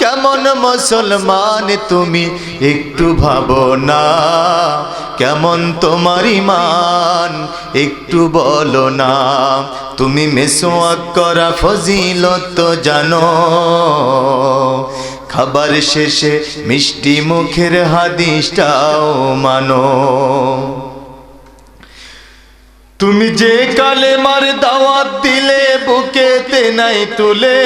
কেমন মুসলমান তুমি একটু ভাবো না। কেমন তোমার ইমান একটু বলো না। তুমি মেসোয়াক করা ফজিলত জানো। খাবার শেষে মিষ্টি মুখের হাদিসটাও মানো। তুমি যে কালে মার দাওয়াত দিলে, বুকেতে নাই তুলে।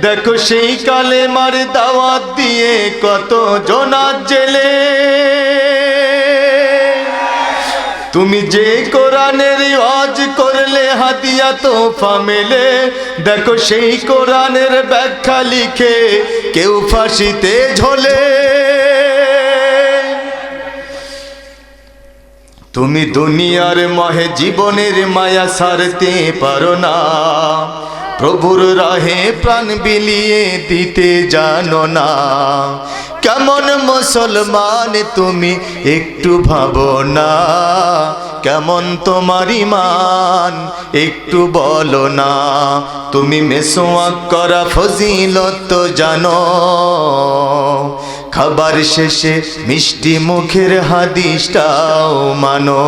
দেখো সেই কালে মার দাওয়াত দিয়ে কত জনাত জেলে। তুমি যে কোরআনের ওয়াজ করলে, হাদিয়া তোফা মেলে। দেখো সেই কোরআনের ব্যাখ্যা লিখে কেউ ফাঁসিতে ঝোলে। তুমি দুনিয়ার মহে জীবনের মায়া সারতে পারো না। প্রভুর রাহে প্রাণ বিলিয়ে দিতে জানো না। কেমন মুসলমান তুমি একটু ভাবো না। কেমন তোমার ইমান একটু বলো না। তুমি মেসোয়াক করা ফজিলত জানো। খাবার শেষে মিষ্টি মুখের হাদিসটাও মানো।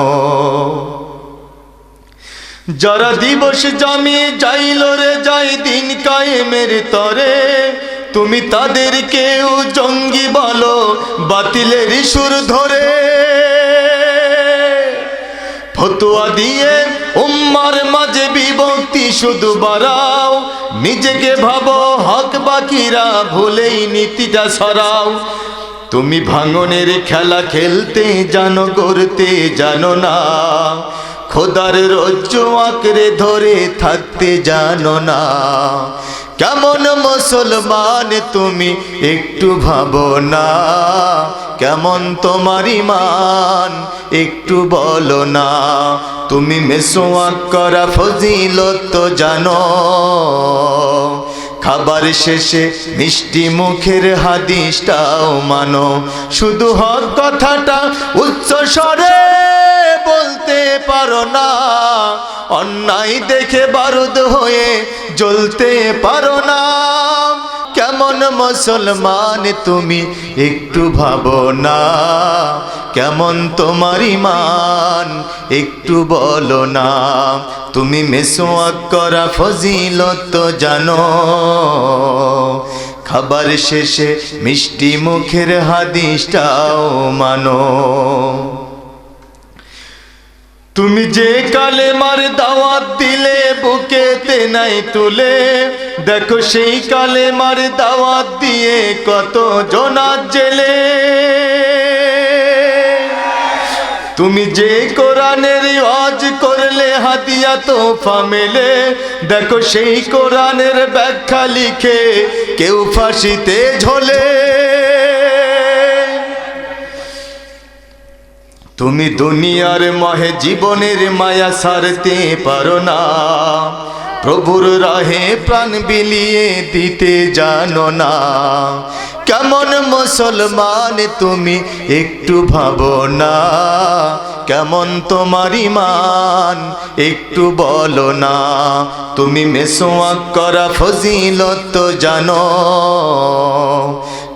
যারা দিবস জামি যাইল রে, যাই দিন কায়েমের তরে, তুমি তাদের কেউ জঙ্গি বলো, বাতিলের সুর ধরে। ফতুয়া দিয়ে উম্মার মাঝে বিভক্তি শুধু বাড়াও নিজেকে ভাবো, হক বাকিরা ভুলেই নীতিটা সরাও। তুমি ভাঙনের খেলা খেলতে জানো, করতে জানো না। খোদার রজ্জু আঁকড়ে ধরে থাকতে জানো না। কেমন মুসলমান তুমি একটু ভাবো না। কেমন তোমার ইমান একটু বলো না। তুমি মেসোয়াক করা ফজিলত জানো। খাবার শেষে মিষ্টি মুখের হাদিসটাও মানো। শুধু হক কথাটা উচ্চ স্বরে বলতে পারো না। অন্যায় দেখে বারুদ হয়ে জ্বলতে পারো না। কেমন মুসলমান তুমি একটু ভাবো না। কেমন তোমার ইমান একটু বলো না। তুমি মেসোয়াক করা ফজিলত জানো। খাবার শেষে মিষ্টি মুখের হাদিসটাও মানো। তুমি যে কালে মার দাওয়াত দিলে, বুকেতে নাই তুলে। দেখো সেই কালে মার দাওয়াত দিয়ে কত জনাত জেলে। তুমি যে কোরআনের ওয়াজ করলে, হাদিয়া তোফা মেলে। দেখো সেই কোরআনের ব্যাখ্যা লিখে কেউ ফাঁসিতে ঝোলে। তুমি দুনিয়ার মহে জীবনের মায়া সারতে পারো না। প্রভুর রাহে প্রাণ বিলিয়ে দিতে জানো না। কেমন মুসলমান তুমি একটু ভাবো না। কেমন তোমার ইমান একটু বলো না। তুমি মেসোয়াক করা ফজিলত জানো।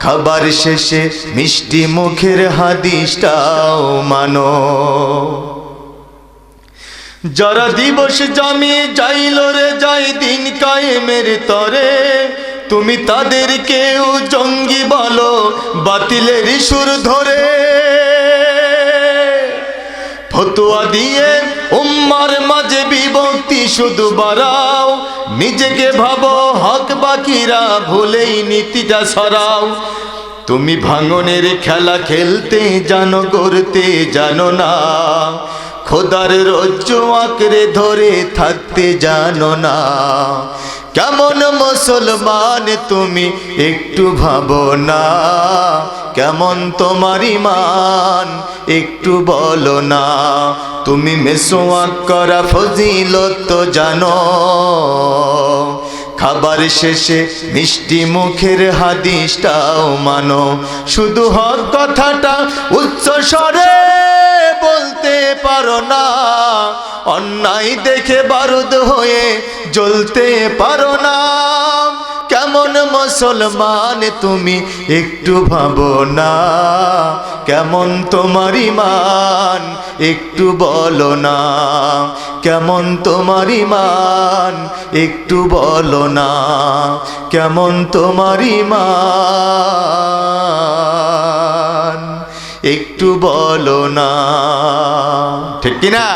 খাবার শেষে মিষ্টি মুখের হাদিসটাও মানো। যারা দিবস জামি যাইল রে, যাই দিন কায়েমের তরে, তুমি তাদের কেউ জঙ্গি বলো, বাতিলের সুর ধরে। ফতুয়া দিয়ে উম্মার মাঝে শুধু বাড়াও। নিজেকে ভাবো, হক বাকিরা ভুলেই নীতিটা সরাও। তুমি ভাঙনের খেলা খেলতে জানো, করতে জানো না। খোদার রজ্জু আঁকড়ে ধরে থাকতে জানো না। কেমন মুসলমান তুমি একটু ভাবো না। কেমন তোমার ইমান একটু বলো না। তুমি মেসোয়াক করা ফজিলত তো জানো। খাবার শেষে মিষ্টি মুখের হাদিসটাও মানো। শুধু হক কথাটা উচ্চ স্বরে বলতে পারো না। অন্যায় দেখে বারুদ হয়ে জ্বলতে পারো না। কেমন মুসলমান তুমি একটু ভাবো না। কেমন তোমার ইমান একটু বলো না। কেমন তোমার ইমান একটু বলো না। কেমন তোমার ইমান একটু বলো না। ঠিক কিনা?